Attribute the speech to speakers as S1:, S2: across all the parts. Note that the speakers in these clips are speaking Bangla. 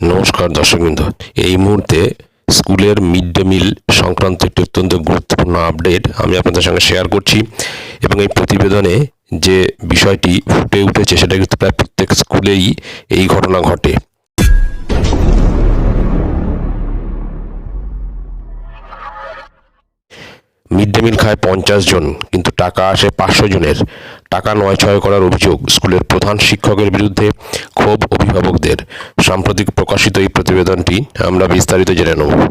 S1: নমস্কার দর্শকবৃন্দ। এই মুহূর্তে স্কুলের মিড ডে মিল সংক্রান্ত একটি অত্যন্ত গুরুত্বপূর্ণ আপডেট আমি আপনাদের সঙ্গে শেয়ার করছি এবং এই প্রতিবেদনে যে বিষয়টি ফুটে উঠেছে সেটা কিন্তু প্রায় প্রত্যেক স্কুলেই এই ঘটনা ঘটে। মিড ডে মিল খায় পঞ্চাশ জন, কিন্তু টাকা আসে পাঁচশো জনের। টাকা নয় ছয় করার অভিযোগ। স্কুলের প্রধান শিক্ষকের বিরুদ্ধে ক্ষোভ অভিভাবকদের। সাম্প্রতিক প্রকাশিত এই প্রতিবেদনটি আমরা বিস্তারিত জেনে নেব।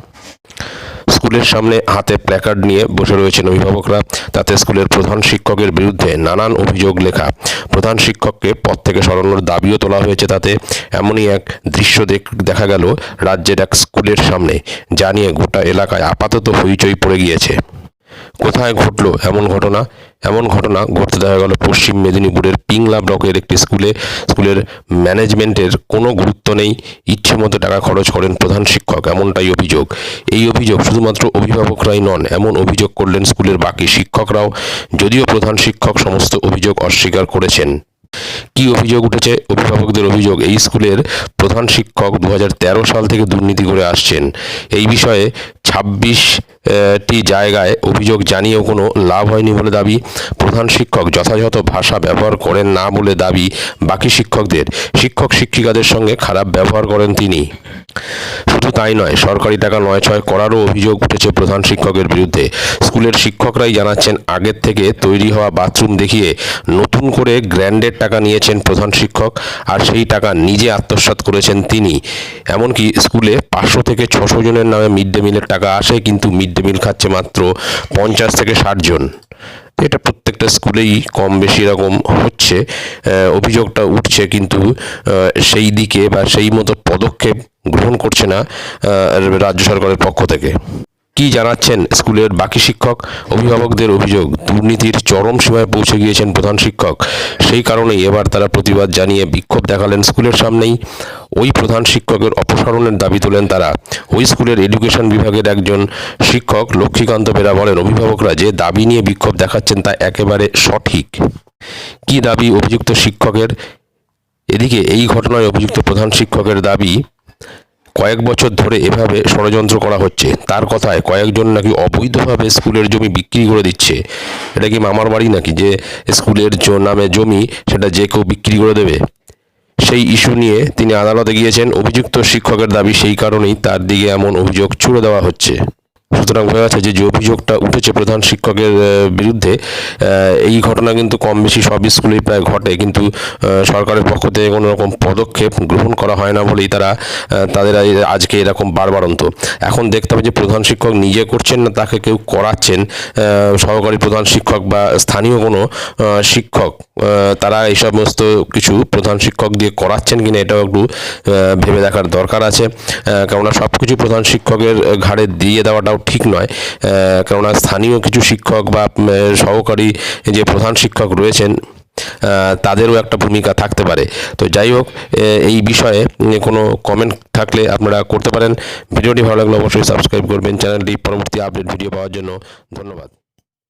S1: স্কুলের সামনে হাতে প্ল্যাকার্ড নিয়ে বসে রয়েছেন অভিভাবকরা। তাতে স্কুলের প্রধান শিক্ষকের বিরুদ্ধে নানান অভিযোগ লেখা। প্রধান শিক্ষককে পদ থেকে সরানোর দাবিও তোলা হয়েছে তাতে। এমনই এক দৃশ্য দেখ- গেল রাজ্যের এক স্কুলের সামনে। যা নিয়ে গোটা এলাকায় আপাতত হইচই পড়ে গিয়েছে। কোথায় ঘটলো এমন ঘটনা? এমন ঘটনা ঘটতে দেখা গেল পশ্চিম মেদিনীপুরের পিংলা ব্লকের একটি স্কুলে। স্কুলের ম্যানেজমেন্টের কোনো গুরুত্ব নেই। ইচ্ছে মতো টাকা খরচ করেন প্রধান শিক্ষক, এমনটাই অভিযোগ। এই অভিযোগ শুধুমাত্র অভিভাবকরাই নন, এমন অভিযোগ করলেন স্কুলের বাকি শিক্ষকরাও, যদিও প্রধান শিক্ষক সমস্ত অভিযোগ অস্বীকার করেছেন। কি অভিযোগ উঠেছে? অভিভাবকদের অভিযোগ, এই স্কুলের প্রধান শিক্ষক দু হাজার তেরো সাল থেকে দুর্নীতি করে আসছেন। এই বিষয়ে ছাব্বিশ টি জায়গায় অভিযোগ জানিয়েও কোনো লাভ হয়নি বলে দাবি। প্রধান শিক্ষক যথাযথ ভাষা ব্যবহার করেন না বলে দাবি বাকি শিক্ষকদের। শিক্ষক শিক্ষিকাদের সঙ্গে খারাপ ব্যবহার করেন তিনি। শুধু তাই নয়, সরকারি টাকা নয় ছয় করারও অভিযোগ উঠেছে প্রধান শিক্ষকের বিরুদ্ধে। স্কুলের শিক্ষকরাই জানাচ্ছেন, আগের থেকে তৈরি হওয়া বাথরুম দেখিয়ে নতুন করে গ্র্যান্ডের টাকা নিয়েছেন প্রধান শিক্ষক, আর সেই টাকা নিজে আত্মসাৎ করেছেন তিনি। এমনকি স্কুলে পাঁচশো থেকে ছশো জনের নামে মিড ডে মিলের টাকা আসে, কিন্তু মিড ডে মিল খাচ্ছে মাত্র পঞ্চাশ থেকে ষাট জন। এটা প্রত্যেকটা স্কুলেই কম বেশি এরকম হচ্ছে। অভিযোগটা উঠছে, কিন্তু সেই দিকে বা সেই মতো পদক্ষেপ গ্রহণ করছে না রাজ্য সরকারের পক্ষ থেকে। কি জানাচ্ছেন স্কুলের বাকি শিক্ষক? অভিভাবকদের অভিযোগ, দুর্নীতির চরম সীমায় পৌঁছে গিয়েছেন প্রধান শিক্ষক। সেই কারণেই এবার তারা প্রতিবাদ জানিয়ে বিক্ষোভ দেখালেন স্কুলের সামনেই। ওই প্রধান শিক্ষকের অপসারণের দাবি তোলেন তারা। ওই স্কুলের এডুকেশন বিভাগের একজন শিক্ষক লক্ষ্মীকান্ত বেরা বলেন, অভিভাবকরা যে দাবি নিয়ে বিক্ষোভ দেখাচ্ছেন তা একেবারে সঠিক। কি দাবি অভিযুক্ত শিক্ষকের? এদিকে এই ঘটনায় অভিযুক্ত প্রধান শিক্ষকের দাবি কয়েক বছর ধরে এভাবে ষড়যন্ত্র করা হচ্ছে। তার কথায় কয়েকজন নাকি অবৈধভাবে স্কুলের জমি বিক্রি করে দিচ্ছে। এটা কি মামার বাড়ি নাকি? যে স্কুলের নামে জমি সেটা যে কেউ বিক্রি করে দেবে? সেই ইস্যু নিয়ে তিনি আদালতে গিয়েছেন। অভিযুক্ত শিক্ষকের দাবি সেই কারণেই তার দিকে এমন অভিযোগ ছুড়ে দেওয়া হচ্ছে। সুতরাং বোঝা যাচ্ছে যে যে অভিযোগটা উঠেছে প্রধান শিক্ষকের বিরুদ্ধে এই ঘটনা কিন্তু কম বেশি সব স্কুলেই প্রায় ঘটে। কিন্তু সরকারের পক্ষ থেকে কোনো রকম পদক্ষেপ গ্রহণ করা হয় না বলেই তারা তাদের আজকে এরকম বারবারন্ত। এখন দেখতে হবে যে প্রধান শিক্ষক নিজে করছেন না তাকে কেউ করাচ্ছেন সহকারী প্রধান শিক্ষক বা স্থানীয় কোনো শিক্ষক তারা এই সমস্ত কিছু প্রধান শিক্ষক দিয়ে করাচ্ছেন কিনা এটাও একটু ভেবে দেখার দরকার আছে। কেননা সব কিছু প্রধান শিক্ষকের ঘাড়ে দিয়ে দেওয়াটাও ঠিক নয়। কেননা স্থানীয় কিছু শিক্ষক বা সহকারী যে প্রধান শিক্ষক রয়েছেন তাদেরও একটা ভূমিকা থাকতে পারে। তো যাই হোক এই বিষয়ে কোনো কমেন্ট থাকলে আপনারা করতে পারেন। ভিডিওটি ভালো লাগলে অবশ্যই সাবস্ক্রাইব করবেন। চ্যানেলটি পরবর্তী আপডেট ভিডিও পাওয়ার জন্য ধন্যবাদ।